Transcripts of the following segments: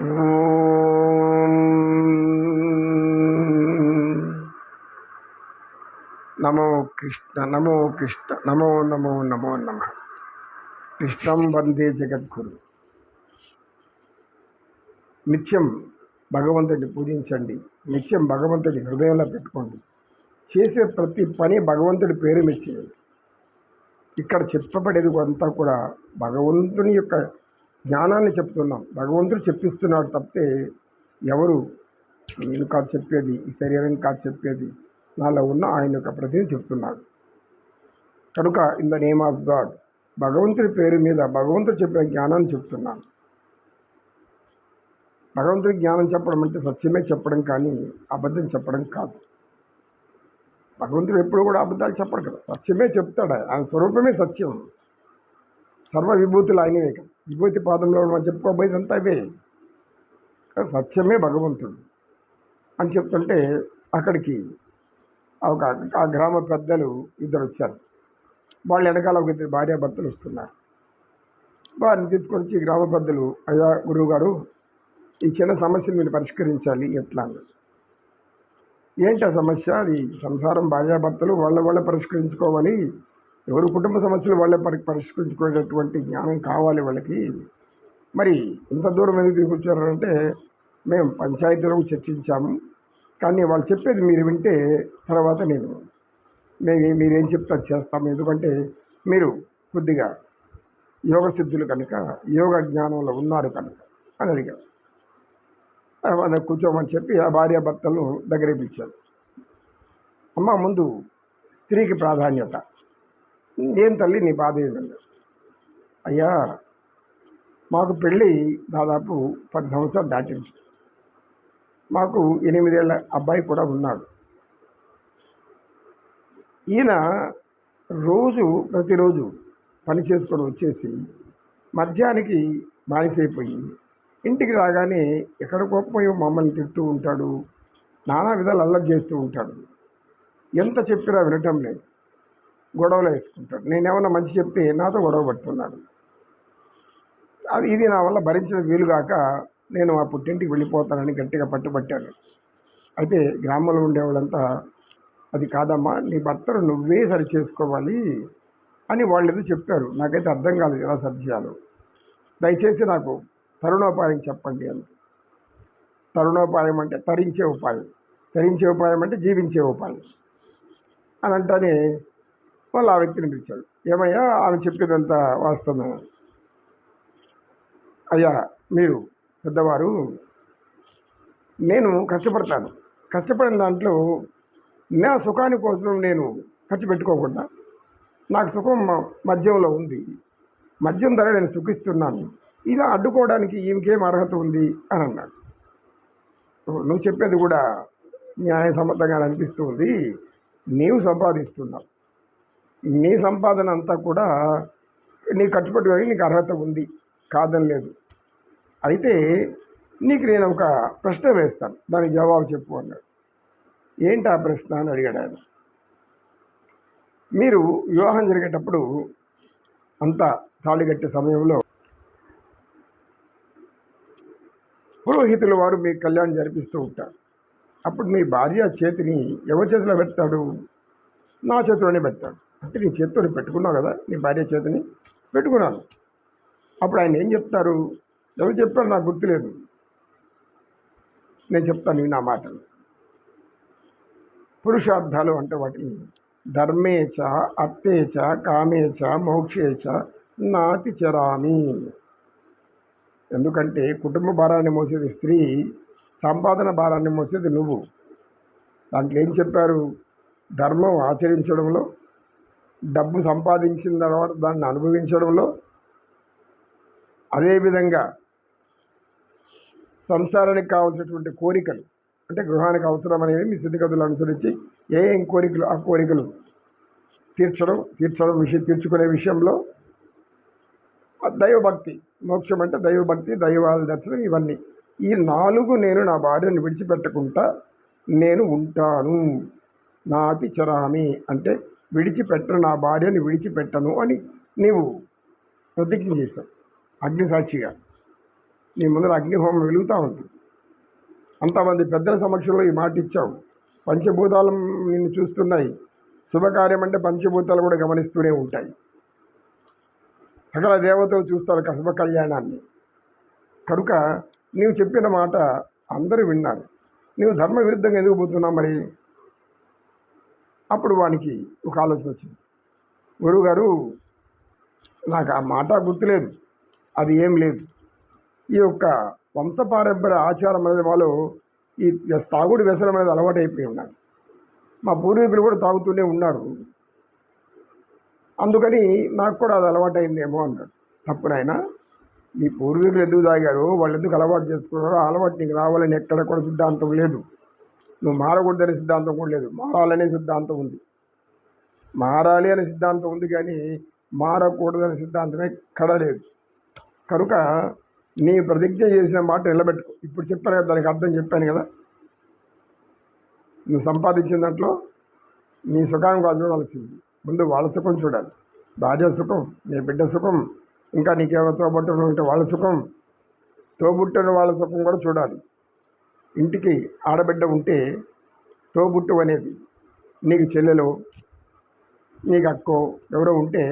నమో కృష్ణ నమో కృష్ణ నమో నమో నమో నమ కృష్ణం వందే జగద్గురు నిత్యం భగవంతుడిని పూజించండి. నిత్యం భగవంతుడి హృదయంలో పెట్టుకోండి. చేసే ప్రతి పని భగవంతుడి పేరు మీద చేయండి. ఇక్కడ చెప్పబడేది అంతా కూడా భగవంతుని యొక్క జ్ఞానాన్ని చెప్తున్నాం. భగవంతుడు చెప్పిస్తున్నాడు తప్పితే ఎవరు నేను కాదు చెప్పేది ఈ శరీరం కాదు చెప్పేది నాలో ఉన్న ఆయన యొక్క ప్రతిని చెప్తున్నాడు. కనుక in the name of God భగవంతుడి పేరు మీద భగవంతుడు చెప్పిన జ్ఞానాన్ని చెప్తున్నాను. భగవంతుడి జ్ఞానం చెప్పడం అంటే సత్యమే చెప్పడం కానీ అబద్ధం చెప్పడం కాదు. భగవంతుడు ఎప్పుడు కూడా అబద్ధాలు చెప్పడు కదా. సత్యమే చెప్తాడు ఆయన. ఆయన స్వరూపమే సత్యం. సర్వ విభూతులు ఆయనవే కదా. విభూతి పాదంలో మనం చెప్పుకోబోయేది అంతా అవే. సత్యమే భగవంతుడు అని చెప్తుంటే అక్కడికి ఒక ఆ గ్రామ పెద్దలు ఇద్దరు వచ్చారు. వాళ్ళ వెనకాల ఒక ఇద్దరు భార్యాభర్తలు వస్తున్నారు. వారిని తీసుకొని వచ్చి గ్రామ పెద్దలు అయ్యా గురువు గారు ఈ చిన్న సమస్యను మీరు పరిష్కరించాలి ఎట్లా? ఏంటి ఆ సమస్య? అది సంసారం భార్యాభర్తలు వాళ్ళ వాళ్ళ పరిష్కరించుకోవాలి. ఎవరి కుటుంబ సమస్యలు వాళ్ళే పరి పరిష్కరించుకునేటటువంటి జ్ఞానం కావాలి వాళ్ళకి. మరి ఇంత దూరం ఎందుకు తీసుకొచ్చారంటే మేము పంచాయతీలో చర్చించాము. కానీ వాళ్ళు చెప్పేది మీరు వింటే తర్వాత నేను మేము మీరేం చెప్తే చేస్తాము ఎందుకంటే మీరు కొద్దిగా యోగ సిద్ధులు కనుక యోగ జ్ఞానంలో ఉన్నారు కనుక అని అడిగారు. వాళ్ళని కూర్చోమని చెప్పి ఆ భార్యాభర్తలను దగ్గర పిలిచారు. అమ్మ ముందు స్త్రీకి ప్రాధాన్యత. ఏం తల్లి నీ బాధ ఏంటండి అయ్యా మాకు పెళ్ళి దాదాపు పది సంవత్సరాలు దాటింది. మాకు ఎనిమిదేళ్ళ అబ్బాయి కూడా ఉన్నాడు. ఈయన రోజు ప్రతిరోజు పని చేసుకొని వచ్చేసి మధ్యాహ్నానికి బానిసైపోయి ఇంటికి రాగానే ఎక్కడ కోపమయ్యో మమ్మల్ని తిడుతూ ఉంటాడు. నానా విధాలు అల్లరి చేస్తూ ఉంటాడు. ఎంత చెప్పినా వినటం లేదు. గొడవలు వేసుకుంటాడు. నేనేమన్నా మంచి చెప్తే నాతో గొడవ పడుతున్నాడు. అది ఇది నా వల్ల భరించిన వీలుగాక నేను ఆ పుట్టింటికి వెళ్ళిపోతానని గట్టిగా పట్టుబట్టాను. అయితే గ్రామంలో ఉండేవాళ్ళంతా అది కాదమ్మా నీ భర్తను నువ్వే సరి చేసుకోవాలి అని వాళ్ళు ఏదో చెప్పారు. నాకైతే అర్థం కాలేదు ఎలా సరి చేయాలో దయచేసి నాకు తరుణోపాయం చెప్పండి అంత తరుణోపాయం అంటే తరించే ఉపాయం. తరించే ఉపాయం అంటే జీవించే ఉపాయం. అని అంటానే వాళ్ళు ఆ వ్యక్తిని పిలిచాడు. ఏమయ్యా? ఆమె చెప్పేదంతా వాస్తవమే అయ్యా మీరు పెద్దవారు నేను కష్టపడతాను. కష్టపడిన దాంట్లో నా సుఖాని కోసం నేను ఖర్చు పెట్టుకోకుండా నాకు సుఖం మద్యంలో ఉంది. మద్యం ధర నేను సుఖిస్తున్నాను. ఇలా అడ్డుకోవడానికి ఈమెకేం అర్హత ఉంది? అని అన్నాడు. నువ్వు చెప్పేది కూడా న్యాయసమ్మతంగా అనిపిస్తుంది నీవు సంపాదిస్తున్నావు. నీ సంపాదన అంతా కూడా నీ ఖర్చు పెట్టుకోవడానికి నీకు అర్హత ఉంది కాదని లేదు. అయితే నీకు నేను ఒక ప్రశ్న వేస్తాను దానికి జవాబు చెప్పు అన్నాడు. ఏంటి ఆ ప్రశ్న అని అడిగాడు ఆయన. మీరు వివాహం జరిగేటప్పుడు అంతా తాళి కట్టే సమయంలో పురోహితుల వారు మీ కళ్యాణం జరిపిస్తూ ఉంటారు. అప్పుడు మీ భార్య చేతిని ఎవరి చేతిలో పెడతాడు? నా చేతిలోనే పెడతాడు. అంటే నీ చేతితో పెట్టుకున్నావు కదా నీ భార్య చేతిని పెట్టుకున్నాను. అప్పుడు ఆయన ఏం చెప్తారు? ఎవరు చెప్పారు? నాకు గుర్తులేదు. నేను చెప్తాను నా మాటలు. పురుషార్థాలు అంటే వాటిని. ధర్మేచ అత్తేచ కామేచ మోక్షేచ నాతి చరామి. ఎందుకంటే కుటుంబ భారాన్ని మోసేది స్త్రీ సంపాదన భారాన్ని మోసేది నువ్వు. దాంట్లో ఏం చెప్పారు? ధర్మం ఆచరించడంలో డబ్బు సంపాదించిన తర్వాత దాన్ని అనుభవించడంలో అదేవిధంగా సంసారానికి కావాల్సినటువంటి కోరికలు అంటే గృహానికి అవసరమనేవి మీ స్థితిగతులు అనుసరించి ఏ ఏం కోరికలు ఆ కోరికలు తీర్చడం తీర్చడం విషయం తీర్చుకునే విషయంలో ఆ దైవభక్తి మోక్షం అంటే దైవభక్తి దైవాల దర్శనం ఇవన్నీ. ఈ నాలుగు నేను నా భార్యను విడిచిపెట్టకుండా నేను ఉంటాను. నాతి చరామి అంటే విడిచిపెట్టను నా భార్యని విడిచిపెట్టను అని నీవు ప్రతిజ్ఞ చేశావు అగ్నిసాక్షిగా. నీ ముందర అగ్నిహోమం వెలుగుతూ ఉంది. అంతమంది పెద్దల సమక్షంలో ఈ మాట ఇచ్చావు. పంచభూతాలు నిన్ను చూస్తున్నాయి. శుభకార్యం అంటే పంచభూతాలు కూడా గమనిస్తూనే ఉంటాయి. సకల దేవతలు చూస్తారు శుభ కళ్యాణాన్ని కనుక నీవు చెప్పిన మాట అందరూ విన్నారు. నీవు ధర్మ విరుద్ధంగా ఎదిగిపోతున్నావు మరి? అప్పుడు వానికి ఒక ఆలోచన వచ్చింది. గురువుగారు నాకు ఆ మాట గుర్తులేదు. అది ఏం లేదు. ఈ యొక్క వంశపారంపర్య ఆచారం అనేది వాళ్ళు ఈ తాగుడు వ్యసనం అనేది అలవాటు అయిపోయి ఉన్నారు. మా పూర్వీకులు కూడా తాగుతూనే ఉన్నారు. అందుకని నాకు కూడా అది అలవాటు అయిందేమో అన్నాడు తప్పునైనా మీ నీ పూర్వీకులు ఎందుకు తాగారు వాళ్ళు ఎందుకు అలవాటు చేసుకున్నారో అలవాటు నీకు రావాలని ఎక్కడ కూడా సిద్ధాంతం లేదు. నువ్వు మారకూడదనే సిద్ధాంతం కూడా లేదు. మారాలనే సిద్ధాంతం ఉంది. మారాలి అనే సిద్ధాంతం ఉంది కానీ మారకూడదనే సిద్ధాంతం ఎక్కడ లేదు. కనుక నీ ప్రతిజ్ఞ చేసిన మాట నిలబెట్టుకో. ఇప్పుడు చెప్పాను కదా దానికి అర్థం చెప్పాను కదా. నువ్వు సంపాదించిన దాంట్లో నీ సుఖాన్ని కాదు చూడాల్సింది. ముందు వాళ్ళ సుఖం చూడాలి. భార్య సుఖం నీ బిడ్డ సుఖం ఇంకా నీకేమో తోబుట్టులు ఉంటే వాళ్ళ సుఖం తోబుట్టిన వాళ్ళ సుఖం కూడా చూడాలి. ఇంటికి ఆడబిడ్డ ఉంటే తోబుట్టు అనేది నీకు చెల్లెలో నీకు అక్కో ఎవరో ఉంటే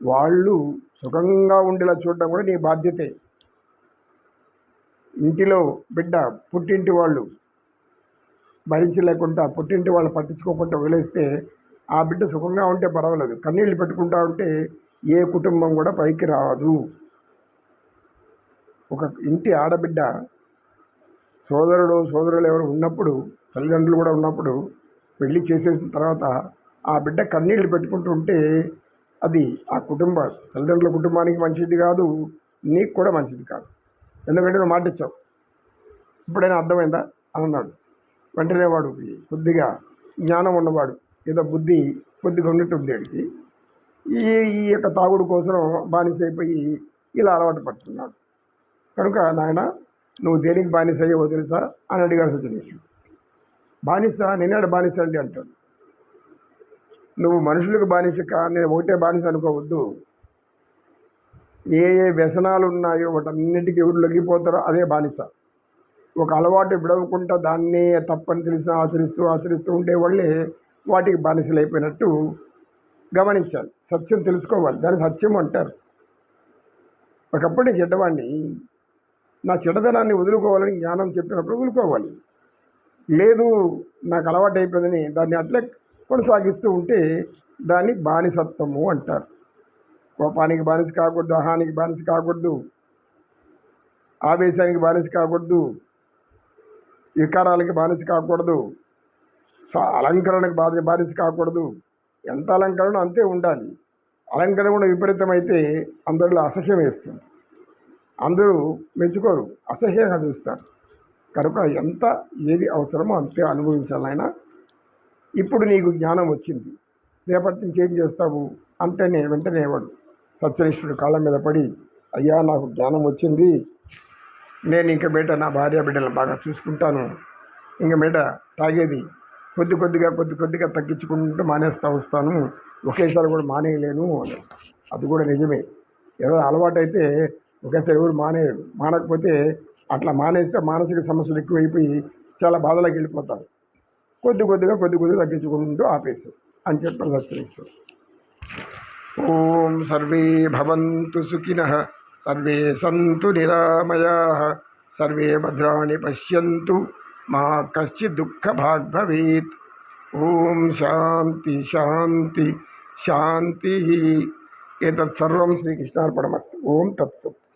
వాళ్ళు సుఖంగా ఉండేలా చూడడం కూడా నీ బాధ్యతే. ఇంటిలో బిడ్డ పుట్టింటి వాళ్ళు భరించలేకుండా పుట్టింటి వాళ్ళు పట్టించుకోకుండా వదిలేస్తే ఆ బిడ్డ సుఖంగా ఉంటే పర్వాలేదు. కన్నీళ్ళు పెట్టుకుంటా ఉంటే ఏ కుటుంబం కూడా పైకి రాదు. ఒక ఇంటి ఆడబిడ్డ సోదరుడు సోదరులు ఎవరు ఉన్నప్పుడు తల్లిదండ్రులు కూడా ఉన్నప్పుడు పెళ్ళి చేసేసిన తర్వాత ఆ బిడ్డ కన్నీళ్ళు పెట్టుకుంటూ ఉంటే అది ఆ కుటుంబ తల్లిదండ్రుల కుటుంబానికి మంచిది కాదు నీకు కూడా మంచిది కాదు. ఎందుకంటే నువ్వు మాట ఇచ్చావు ఇప్పుడైనా అర్థమైందా? అని అన్నాడు. వెంటనే వాడు కొద్దిగా జ్ఞానం ఉన్నవాడు ఏదో బుద్ధి కొద్దిగా ఉన్నట్టుంది వాడికి ఈ ఈ యొక్క తాగుడు కోసం బానిస అయిపోయి ఇలా అలవాటు పడుతున్నాడు. కనుక నాయన నువ్వు దేనికి బానిస అయ్యో తెలుసా? అని అడిగాడు సత్యనేశ్వరుడు బానిస నేనాడు బానిస అండి అంటాడు. నువ్వు మనుషులకు బానిస కా నేను ఒకటే బానిస అనుకోవద్దు. ఏ ఏ వ్యసనాలు ఉన్నాయో వాటన్నిటికీ ఎవరు లొంగిపోతారో అదే బానిస. ఒక అలవాటు విడవకుండా దాన్నే తప్పని తెలిసిన ఆచరిస్తూ ఆచరిస్తూ ఉండే వాళ్ళే వాటికి బానిసలు అయిపోయినట్టు గమనించాలి. సత్యం తెలుసుకోవాలి. దాన్ని సత్యం అంటారు. ఒకప్పుడు నేను చెడ్డవాడిని నా చెడ్డదనాన్ని వదులుకోవాలని జ్ఞానం చెప్పినప్పుడు వదులుకోవాలి. లేదు నాకు అలవాటు అయిపోయిందని దాన్ని అట్లే కొనసాగిస్తూ ఉంటే దాన్ని బానిసత్వము అంటారు. కోపానికి బానిస కాకూడదు అహానికి బానిస కాకూడదు ఆవేశానికి బానిస కాకూడదు వికారాలకి బానిస కాకూడదు స- అలంకరణకు బాధ బానిస కాకూడదు. ఎంత అలంకరణ అంతే ఉండాలి. అలంకరణ కూడా విపరీతమైతే అందరిలో అసహ్యం వేస్తుంది. అందరూ మెచ్చుకోరు అసహ్యంగా చూస్తారు. కనుక ఎంత ఏది అవసరమో అంతే అనుభవించాలైనా ఇప్పుడు నీకు జ్ఞానం వచ్చింది. రేపటి నుంచి ఏం చేస్తావు? అంటేనే వెంటనే వాడు సత్యనిష్ఠుడు కాళ్ళ మీద పడి అయ్యా నాకు జ్ఞానం వచ్చింది. నేను ఇంక బయట నా భార్య బిడ్డలను బాగా చూసుకుంటాను. ఇంక బయట తాగేది. కొద్ది కొద్దిగా కొద్ది కొద్దిగా తగ్గించుకుంటూ మానేస్తా వస్తాను. ఒకేసారి కూడా మానేయలేను అది కూడా నిజమే. ఏదో అలవాటు అయితే ఒకేసారి ఎవరు మానేయరు మానకపోతే అట్లా మానేస్తే మానసిక సమస్యలు ఎక్కువైపోయి చాలా బాధలోకి వెళ్ళిపోతారు. కొద్ది కొద్దిగా కొద్ది కొద్దిగా తగ్గించుకుంటూ ఆపేసి అని చెప్పారు సత్యనిష్ఠుడు ఓం సర్వే భవంతు సుఖినః సర్వే సంతు నిరామయా సర్వే భద్రాణి పశ్యంతు మా కశ్చిత్ దుఃఖభాగ్ భవేత్. ఓం శాంతి శాంతి శాంతి. ఏతత్ సర్వం శ్రీకృష్ణార్పణమస్తు. ఓం తత్సత్.